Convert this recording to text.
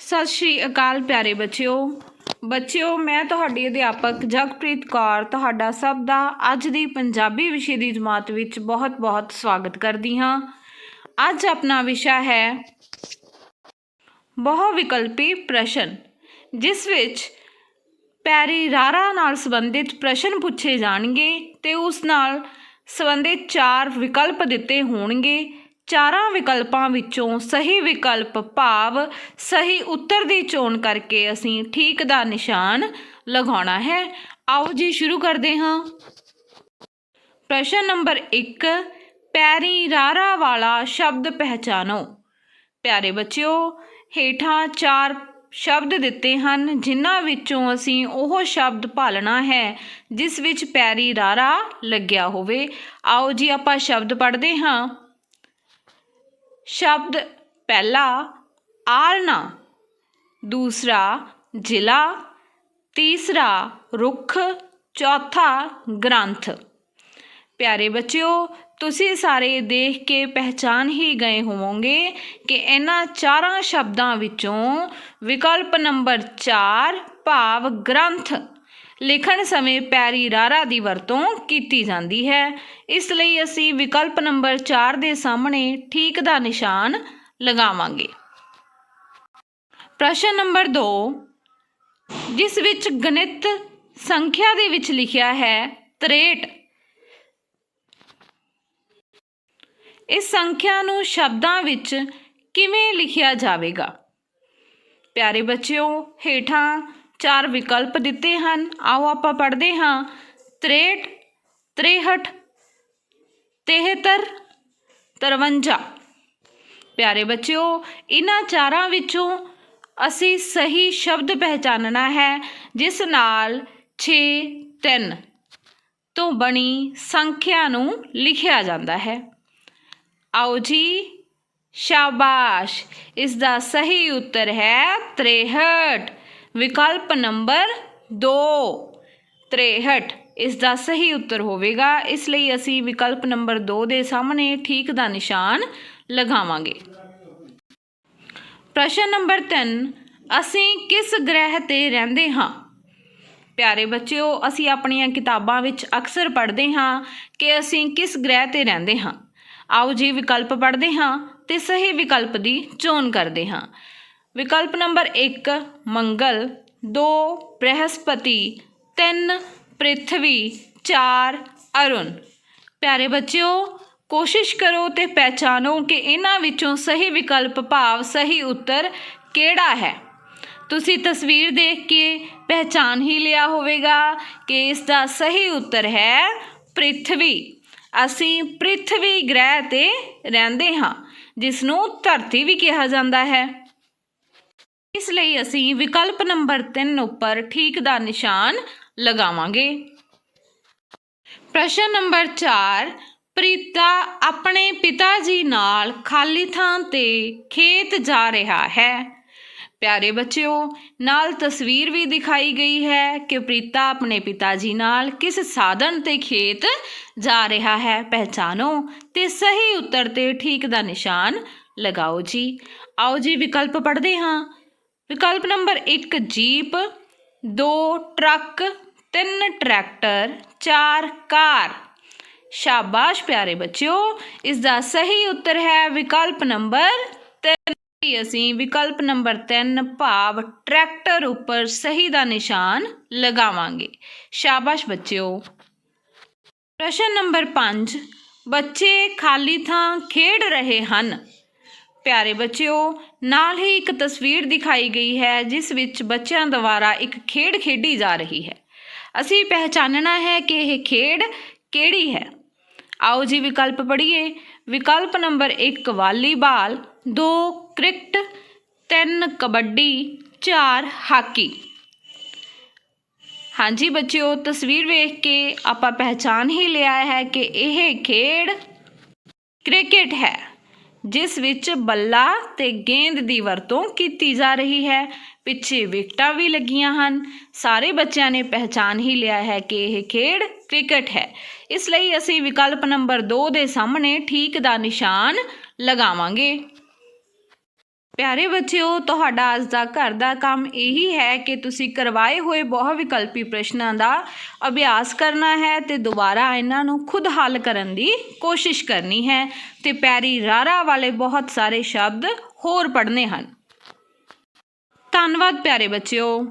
ਸਤਿ ਸ਼੍ਰੀ ਅਕਾਲ ਪਿਆਰੇ ਬੱਚਿਓ। ਬੱਚਿਓ, ਮੈਂ ਤੁਹਾਡੀ ਅਧਿਆਪਕ ਜਗਪ੍ਰੀਤ ਕੌਰ, ਤੁਹਾਡਾ ਸਭ ਦਾ ਅੱਜ ਦੀ ਪੰਜਾਬੀ ਵਿਸ਼ੇ ਦੀ ਜਮਾਤ ਵਿੱਚ ਬਹੁਤ-ਬਹੁਤ ਸਵਾਗਤ ਕਰਦੀ ਹਾਂ। ਅੱਜ ਆਪਣਾ ਵਿਸ਼ਾ ਹੈ ਬਹੁ ਵਿਕਲਪੀ ਪ੍ਰਸ਼ਨ, ਜਿਸ ਵਿੱਚ ਪੈਰੀ ਰਾਰਾ ਨਾਲ ਸੰਬੰਧਿਤ ਪ੍ਰਸ਼ਨ ਪੁੱਛੇ ਜਾਣਗੇ ਤੇ ਉਸ ਨਾਲ ਸੰਬੰਧਿਤ ਚਾਰ ਵਿਕਲਪ ਦਿੱਤੇ ਹੋਣਗੇ। ਚਾਰਾਂ ਵਿਕਲਪਾਂ ਵਿੱਚੋਂ ਸਹੀ ਵਿਕਲਪ ਭਾਵ, ਸਹੀ ਉੱਤਰ ਦੀ ਚੋਣ ਕਰਕੇ ਅਸੀਂ ਠੀਕ ਦਾ ਨਿਸ਼ਾਨ ਲਗਾਉਣਾ ਹੈ। ਆਓ ਜੀ, ਸ਼ੁਰੂ ਕਰਦੇ ਹਾਂ। ਪ੍ਰਸ਼ਨ ਨੰਬਰ 1 ਪੈਰੀ ਰਾਰਾ ਵਾਲਾ ਸ਼ਬਦ ਪਹਿਚਾਨੋ। ਪਿਆਰੇ ਬੱਚਿਓ, ਹੇਠਾਂ ਚਾਰ ਸ਼ਬਦ ਦਿੱਤੇ ਹਨ, ਜਿਨ੍ਹਾਂ ਵਿੱਚੋਂ ਅਸੀਂ ਉਹ ਸ਼ਬਦ ਭਾਲਣਾ ਹੈ, ਜਿਸ ਵਿੱਚ ਪੈਰੀ ਰਾਰਾ ਲੱਗਿਆ ਹੋਵੇ। ਆਓ ਜੀ, ਆਪਾਂ ਸ਼ਬਦ ਪੜ੍ਹਦੇ ਹਾਂ। ਸ਼ਬਦ ਪਹਿਲਾ ਆਲਣਾ ਦੂਸਰਾ ਜ਼ਿਲ੍ਹਾ, ਤੀਸਰਾ ਰੁੱਖ, ਚੌਥਾ ਗ੍ਰੰਥ। ਪਿਆਰੇ ਬੱਚਿਓ, ਤੁਸੀਂ ਸਾਰੇ ਦੇਖ ਕੇ ਪਹਿਚਾਨ ਹੀ ਗਏ ਹੋਵੋਗੇ ਕਿ ਇਹਨਾਂ ਚਾਰਾਂ ਸ਼ਬਦਾਂ ਵਿੱਚੋਂ ਵਿਕਲਪ ਨੰਬਰ 4 ਭਾਵ ਗ੍ਰੰਥ ਲਿਖਣ ਸਮੇਂ ਪੈਰੀ ਰਾਰਾ ਦੀ ਵਰਤੋਂ ਕੀਤੀ ਜਾਂਦੀ ਹੈ। ਇਸ ਲਈ ਅਸੀਂ ਵਿਕਲਪ ਨੰਬਰ 4 ਦੇ ਸਾਹਮਣੇ ਠੀਕ ਦਾ ਨਿਸ਼ਾਨ ਲਗਾਵਾਂਗੇ। ਪ੍ਰਸ਼ਨ ਨੰਬਰ 2 ਜਿਸ ਵਿੱਚ ਗਣਿਤ ਸੰਖਿਆ ਦੇ ਵਿੱਚ ਲਿਖਿਆ ਹੈ 63 ਇਸ ਸੰਖਿਆ ਨੂੰ ਸ਼ਬਦਾਂ ਵਿੱਚ ਕਿਵੇਂ ਲਿਖਿਆ ਜਾਵੇਗਾ? ਪਿਆਰੇ ਬੱਚਿਓ, ਹੇਠਾਂ ਚਾਰ ਵਿਕਲਪ ਦਿੱਤੇ ਹਨ। ਆਓ ਆਪਾਂ ਪੜ੍ਹਦੇ ਹਾਂ। 63 63 73 53 ਪਿਆਰੇ ਬੱਚਿਓ, ਇਹਨਾਂ ਚਾਰਾਂ ਵਿੱਚੋਂ ਅਸੀਂ ਸਹੀ ਸ਼ਬਦ ਪਹਿਚਾਨਣਾ ਹੈ, ਜਿਸ ਨਾਲ 6 3 ਤੋਂ ਬਣੀ ਸੰਖਿਆ ਨੂੰ ਲਿਖਿਆ ਜਾਂਦਾ ਹੈ। ਆਓ ਜੀ, ਸ਼ਾਬਾਸ਼। ਇਸ ਦਾ ਸਹੀ ਉੱਤਰ ਹੈ 63 ਵਿਕਲਪ ਨੰਬਰ 2 63 ਇਸ ਦਾ ਸਹੀ ਉੱਤਰ ਹੋਵੇਗਾ। ਇਸ ਲਈ ਅਸੀਂ ਵਿਕਲਪ ਨੰਬਰ 2 ਦੇ ਸਾਹਮਣੇ ਠੀਕ ਦਾ ਨਿਸ਼ਾਨ ਲਗਾਵਾਂਗੇ। ਪ੍ਰਸ਼ਨ ਨੰਬਰ 3 ਅਸੀਂ ਕਿਸ ਗ੍ਰਹਿ ਤੇ ਰਹਿੰਦੇ ਹਾਂ? ਪਿਆਰੇ ਬੱਚਿਓ, ਅਸੀਂ ਆਪਣੀਆਂ ਕਿਤਾਬਾਂ ਵਿੱਚ ਅਕਸਰ ਪੜ੍ਹਦੇ ਹਾਂ ਕਿ ਅਸੀਂ ਕਿਸ ਗ੍ਰਹਿ ਤੇ ਰਹਿੰਦੇ ਹਾਂ। ਆਓ ਜੀ, ਵਿਕਲਪ ਪੜ੍ਹਦੇ ਹਾਂ ਤੇ ਸਹੀ ਵਿਕਲਪ ਦੀ ਚੋਣ ਕਰਦੇ ਹਾਂ। ਵਿਕਲਪ ਨੰਬਰ 1 ਮੰਗਲ 2 ਬ੍ਰਹਿਸਪਤੀ 3 ਪ੍ਰਿਥਵੀ 4 ਅਰੁਣ। ਪਿਆਰੇ ਬੱਚਿਓ, ਕੋਸ਼ਿਸ਼ ਕਰੋ ਤੇ ਪਹਿਚਾਨੋ ਕਿ ਇਹਨਾਂ ਵਿੱਚੋਂ ਸਹੀ ਵਿਕਲਪ, ਭਾਵ, ਸਹੀ ਉੱਤਰ ਕਿਹੜਾ ਹੈ। ਤੁਸੀਂ ਤਸਵੀਰ ਦੇਖ ਕੇ ਪਹਿਚਾਨ ਹੀ ਲਿਆ ਹੋਵੇਗਾ ਕਿ ਇਸ ਦਾ ਸਹੀ ਉੱਤਰ ਹੈ ਪ੍ਰਿਥਵੀ। ਅਸੀਂ ਪ੍ਰਿਥਵੀ ਗ੍ਰਹਿ ਤੇ ਰਹਿੰਦੇ ਹਾਂ ਜਿਸ ਨੂੰ ਧਰਤੀ ਵੀ ਕਿਹਾ ਜਾਂਦਾ ਹੈ। ਇਸ ਲਈ ਅਸੀਂ ਵਿਕਲਪ ਨੰਬਰ 3 ਉੱਪਰ ਠੀਕ ਦਾ ਨਿਸ਼ਾਨ ਲਗਾਵਾਂਗੇ। ਪ੍ਰਸ਼ਨ ਨੰਬਰ 4 ਪ੍ਰੀਤਾ ਆਪਣੇ ਪਿਤਾ ਜੀ ਨਾਲ ਖਾਲੀ ਥਾਂ ਤੇ ਖੇਤ ਜਾ ਰਿਹਾ ਹੈ। ਪਿਆਰੇ ਬੱਚਿਓ, ਨਾਲ ਤਸਵੀਰ ਵੀ ਦਿਖਾਈ ਗਈ ਹੈ ਕਿ ਪ੍ਰੀਤਾ ਆਪਣੇ ਪਿਤਾ ਜੀ ਨਾਲ ਕਿਸ ਸਾਧਨ ਤੇ ਖੇਤ ਜਾ ਰਿਹਾ ਹੈ। ਪਹਿਚਾਨੋ ਤੇ ਸਹੀ ਉੱਤਰ ਤੇ ਠੀਕ ਦਾ ਨਿਸ਼ਾਨ ਲਗਾਓ ਜੀ। ਆਓ ਜੀ, ਵਿਕਲਪ ਪੜ੍ਹਦੇ ਹਾਂ। ਵਿਕਲਪ number 1 jeep 2 truck 3 tractor 4 car. ਸ਼ਾਬਾਸ਼ ਪਿਆਰੇ ਬੱਚਿਓ ਇਸ ਦਾ ਸਹੀ ਉੱਤਰ ਹੈ ਵਿਕਲਪ ਨੰਬਰ 3 ਅਸੀਂ ਵਿਕਲਪ ਨੰਬਰ 3 ਭਾਵ ਟਰੈਕਟਰ ਉੱਪਰ ਸਹੀ ਦਾ ਨਿਸ਼ਾਨ ਲਗਾਵਾਂਗੇ। ਸ਼ਾਬਾਸ਼ ਬੱਚਿਓ। ਪ੍ਰਸ਼ਨ ਨੰਬਰ 5 ਬੱਚੇ ਖਾਲੀ ਥਾਂ ਖੇਡ ਰਹੇ ਹਨ। ਪਿਆਰੇ ਬੱਚਿਓ, ਨਾਲ ਹੀ ਇੱਕ ਤਸਵੀਰ ਦਿਖਾਈ ਗਈ ਹੈ, ਜਿਸ ਵਿੱਚ ਬੱਚਿਆਂ ਦੁਆਰਾ ਇੱਕ ਖੇਡ ਖੇਡੀ ਜਾ ਰਹੀ ਹੈ। ਅਸੀਂ ਪਹਿਚਾਨਣਾ ਹੈ ਕਿ ਇਹ ਖੇਡ ਕਿਹੜੀ ਹੈ। ਆਓ ਜੀ ਵਿਕਲਪ ਪੜ੍ਹੀਏ। ਵਿਕਲਪ number 1 volleyball 2 cricket 3 kabaddi 4 hockey. ਹਾਂਜੀ ਬੱਚਿਓ, ਤਸਵੀਰ ਵੇਖ ਕੇ ਆਪਾਂ ਪਹਿਚਾਨ ਹੀ ਲਿਆ ਹੈ ਕਿ ਇਹ ਖੇਡ ਕ੍ਰਿਕਟ ਹੈ। ਜਿਸ ਵਿੱਚ ਬੱਲਾ ਤੇ ਗੇਂਦ ਦੀ ਵਰਤੋਂ ਕੀਤੀ ਜਾ ਰਹੀ ਹੈ। ਪਿੱਛੇ ਵਿਕਟਾਂ ਵੀ ਲੱਗੀਆਂ ਹਨ। ਸਾਰੇ ਬੱਚਿਆਂ ਨੇ ਪਹਿਚਾਨ ਹੀ ਲਿਆ ਹੈ ਕਿ ਇਹ ਖੇਡ ਕ੍ਰਿਕਟ ਹੈ। ਇਸ ਲਈ ਅਸੀਂ ਵਿਕਲਪ ਨੰਬਰ 2 ਦੇ ਸਾਹਮਣੇ ਠੀਕ ਦਾ ਨਿਸ਼ਾਨ ਲਗਾਵਾਂਗੇ। ਪਿਆਰੇ ਬੱਚਿਓ, ਤੁਹਾਡਾ ਅੱਜ ਦਾ ਘਰ ਦਾ ਕੰਮ ਇਹੀ ਹੈ ਕਿ ਤੁਸੀਂ ਕਰਵਾਏ ਹੋਏ ਬਹੁ ਵਿਕਲਪੀ ਪ੍ਰਸ਼ਨਾਂ ਦਾ ਅਭਿਆਸ ਕਰਨਾ ਹੈ ਤੇ ਦੁਬਾਰਾ ਇਹਨਾਂ ਨੂੰ ਖੁਦ ਹੱਲ ਕਰਨ ਦੀ ਕੋਸ਼ਿਸ਼ ਕਰਨੀ ਹੈ ਤੇ ਪਿਆਰੀ ਰਾਰਾ ਵਾਲੇ ਬਹੁਤ ਸਾਰੇ ਸ਼ਬਦ ਹੋਰ ਪੜ੍ਹਨੇ ਹਨ। ਧੰਨਵਾਦ ਪਿਆਰੇ ਬੱਚਿਓ।